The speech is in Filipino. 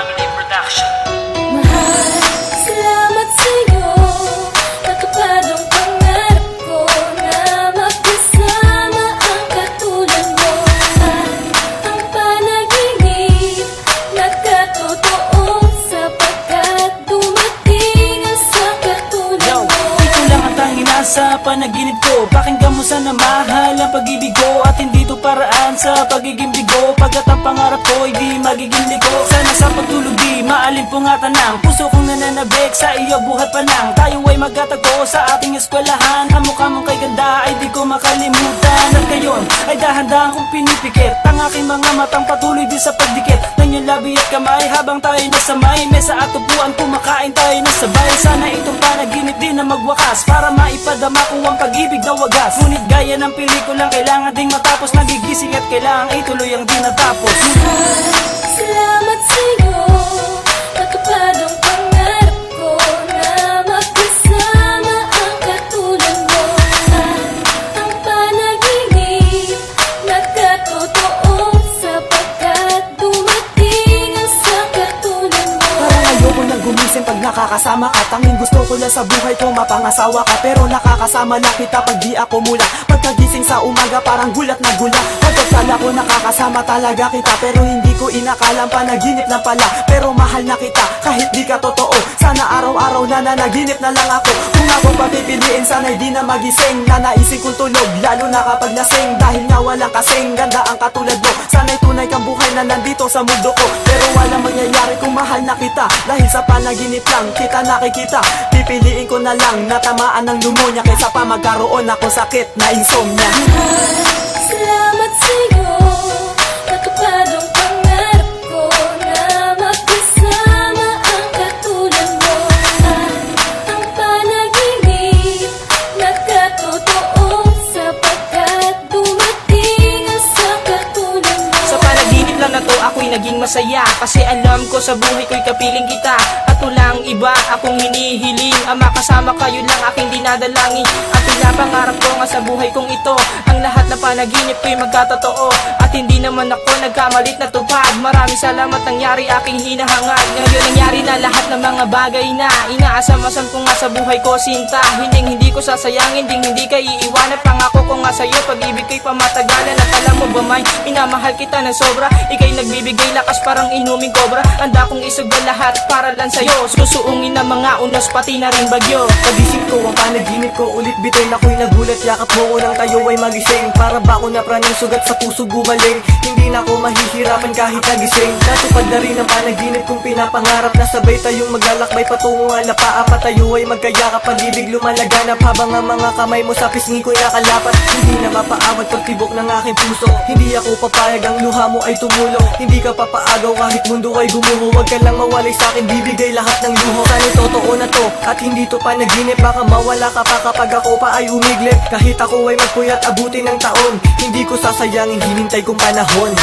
Family Production. Mahal, salamat sa'yo. Natupad ang pangarap ko na magkasama ang katulad mo. At ang panaginip nagkatotoon sapagkat dumating sa katulad mo. Yo, ikaw nasa panaginip ko. Pakinggan mo sana mahal ang pag-ibig sa pagiging bigo. Pagkat ang pangarap ko ay di magiging ligo Sana sa pagtulog di maalimpungatan ng Puso kong nananabik sa iyo buhat pa nang. Tayo ay magkatagpo sa ating eskwelahan. Ang mukha mong kay ganda ay di ko makalimutan. At ngayon ay dahan-dahan kong pinipikit Ang aking mga matang patuloy di sa pagdikit. Ng iyong labi at kamay habang tayo nasa may. Mesa at upuan kumakain tayo na sabay Sana itong panaginip di na magwakas Para maipadama ko ang pag-ibig na wagas. Ngunit gaya ng pelikulang kailangan ding matapos Nagigising at kailangan ituloy ang di natapos Salamat sa'yo Natupad ang pangarap ko Na magkasama ang katulad mo. At ang panaginip Nagkatotoo Sapagkat dumating ang sa katulad mo. Parang ayoko nang gumising pag nakakasama ka. Tanging gusto ko lang sa buhay ko mapangasawa ka. Pero nakakasama lang kita pag di ako mula. Pagkagising sa umaga parang gulat na gulat Pagkasala ko nakakasama talaga kita. Pero hindi ko inakalang panaginip na pala. Pero mahal na kita kahit di ka totoo. Sana araw-araw na nanaginip na lang ako. Kung ako papipiliin sana'y di na magising. Nanaisin kong tulog lalo na kapag lasing. Dahil nga walang kasing ganda ang katulad mo. Sana'y tunay kang buhay na nandito sa mundo ko. Pero walang mangyayari kung mahal na kita. Dahil sa panaginip lang kita nakikita. Pipiliin ko na lang natamaan ng lumonya Kaysa pa magkaroon ako sakit na insomnia Salamat sa'yo. Ko Na magkasama ang katulad mo. At ang panaginip Nagkatotoo Sapagkat dumating ang sa panaginip lang na to ako'y naging masaya. Kasi alam ko sa buhay ko'y kapiling kita walang iba akong hinihiling. Ang makasama kayo lang aking dinadalangin. At pinapangarap ko nga sa buhay kong ito. Ang lahat na panaginip ko'y magkatotoo. At hindi naman ako nagkamalit na tupad. Maraming salamat nangyari aking hinahangad. Ngayon nangyari na lahat ng mga bagay na Inaasam-asam ko nga sa buhay ko sinta. Hindi hindi ko sasayangin, ding hindi ka iiwanan. Pangako ko nga sa'yo, pag-ibig ko'y pamatagalan. At alam mo ba may, minamahal kita ng sobra. Ika'y nagbibigay lakas parang inuming kobra. Handa kong isugba lahat para lang sa'yo Susuungin ng mga unos pati na rin bagyo. Pagising ko ang panaginip ko ulit bitin Ako'y nagulat. Yakap mo unang tayo ay magising. Para ba ako na pranong sugat sa puso gumaling Hindi na ako mahihirapan kahit nagising Natupad na rin ang panaginip kong pinapangarap. Na sabay tayong maglalakbay patungo ang lapaa pa tayo ay magkayakap Pag-ibig lumalaganap. Habang ang mga kamay mo sa pisngi ko'y nakalapat. Hindi na mapaawat pagtibok ng aking puso. Hindi ako papayag ang luha mo ay tumulong Hindi ka papaagaw kahit mundo ay gumuho Huwag ka lang mawalay sa akin bibigay lahat ng luho. Sana'y totoo na to at hindi to panaginip. Baka mawala ka pa kapag ako pa ay umiglip. Kahit ako ay magpuyat abutin ng taon. Hindi ko sasayangin hinintay kong panahon